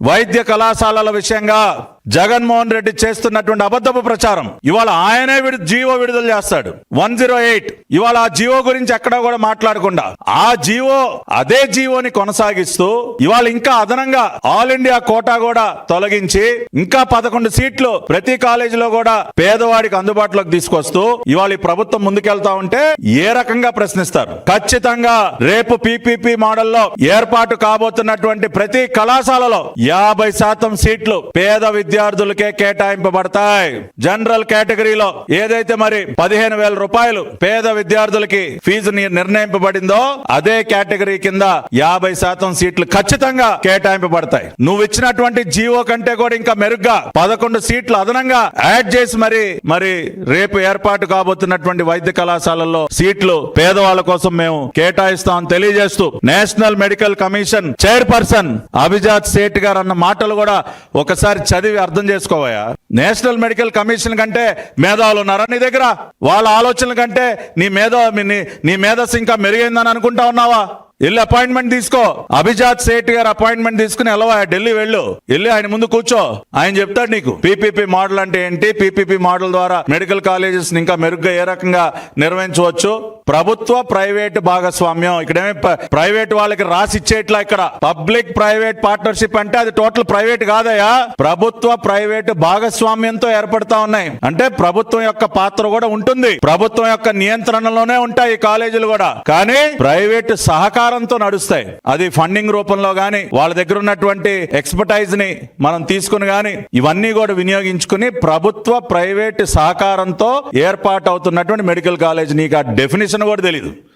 వైద్య కళాశాలల విషయంగా జగన్మోహన్ రెడ్డి చేస్తున్నటువంటి అబద్ధపు ప్రచారం. ఇవాళ ఆయనే విడు జీవో విడుదల చేస్తాడు. One zero eight. ఇవాళ ఆ జీవో గురించి ఎక్కడా కూడా మాట్లాడకుండా ఆ జీవో అదే జీవోని కొనసాగిస్తూ ఇవాళ ఇంకా అదనంగా ఆల్ ఇండియా కోటా కూడా తొలగించి ఇంకా పదకొండు సీట్లు ప్రతి కాలేజీలో కూడా పేదవాడికి అందుబాటులోకి తీసుకొస్తూ ఇవాళ ఈ ప్రభుత్వం ముందుకెళ్తా ఉంటే ఏ రకంగా ప్రశ్నిస్తారు? ఖచ్చితంగా రేపు పీపీపీ మోడల్లో ఏర్పాటు కాబోతున్నటువంటి ప్రతి కళాశాలలో యాభై శాతం సీట్లు పేద విద్య విద్యార్థులకే కేటాయింపబడతాయి. జనరల్ కేటగిరీలో ఏదైతే మరి పదిహేను వేల రూపాయలు పేద విద్యార్థులకి ఫీజు నిర్ణయింపబడిందో అదే కేటగిరీ కింద యాభై శాతం సీట్లు ఖచ్చితంగా కేటాయింపబడతాయి. నువ్వు ఇచ్చినటువంటి జీవో కంటే కూడా ఇంకా మెరుగ్గా పదకొండు సీట్లు అదనంగా యాడ్ చేసి మరి మరి రేపు ఏర్పాటు కాబోతున్నటువంటి వైద్య కళాశాలల్లో సీట్లు పేదవాళ్ళ కోసం మేము కేటాయిస్తాం తెలియజేస్తూ national medical commission chairperson Abhijat Sheth గారు అన్న మాటలు కూడా ఒకసారి చదివి అర్థం చేసుకోవయా నేషనల్ మెడికల్ కమిషన్ కంటే మేధావులు ఉన్నారా నీ దగ్గర? వాళ్ళ ఆలోచనల కంటే నీ మేధా నీ నీ మేధస్సు ఇంకా మెరుగైందని అనుకుంటా ఉన్నావా? వెళ్ళి అపాయింట్మెంట్ తీసుకో. అభిజాత్ సేట్ గారు అపాయింట్మెంట్ తీసుకుని వెళ్ళవా ఢిల్లీ వెళ్ళు. వెళ్ళి ఆయన ముందు కూర్చో. ఆయన చెప్తాడు నీకు. పీపీపీ మోడల్ అంటే ఏంటి? పీపీపీ మోడల్ ద్వారా మెడికల్ కాలేజెస్ ఇంకా మెరుగ్గా ఏ రకంగా నిర్వహించవచ్చు? ప్రభుత్వ ప్రైవేట్ భాగస్వామ్యం. ఇక్కడేమి ప్రైవేట్ వాళ్ళకి రాసి ఇచ్చేట్లా ఇక్కడ. పబ్లిక్ ప్రైవేట్ పార్ట్నర్షిప్ అంటే అది టోటల్ ప్రైవేట్ కాదయా ప్రభుత్వ ప్రైవేట్ భాగస్వామ్యంతో ఏర్పడతా ఉన్నాయి. అంటే ప్రభుత్వం యొక్క పాత్ర కూడా ఉంటుంది. ప్రభుత్వం యొక్క నియంత్రణలోనే ఉంటాయి ఈ కాలేజీలు కూడా. కానీ ప్రైవేట్ సహకారంతో నడుస్తాయి. అది ఫండింగ్ రూపంలో గాని వాళ్ళ దగ్గర ఉన్నటువంటి ఎక్స్పర్టైజ్ని మనం తీసుకుని గాని ఇవన్నీ కూడా వినియోగించుకుని ప్రభుత్వ ప్రైవేట్ సహకారంతో ఏర్పాటు అవుతున్నటువంటి మెడికల్ కాలేజ్. నీకు ఆ డెఫినేషన్ కూడా తెలియదు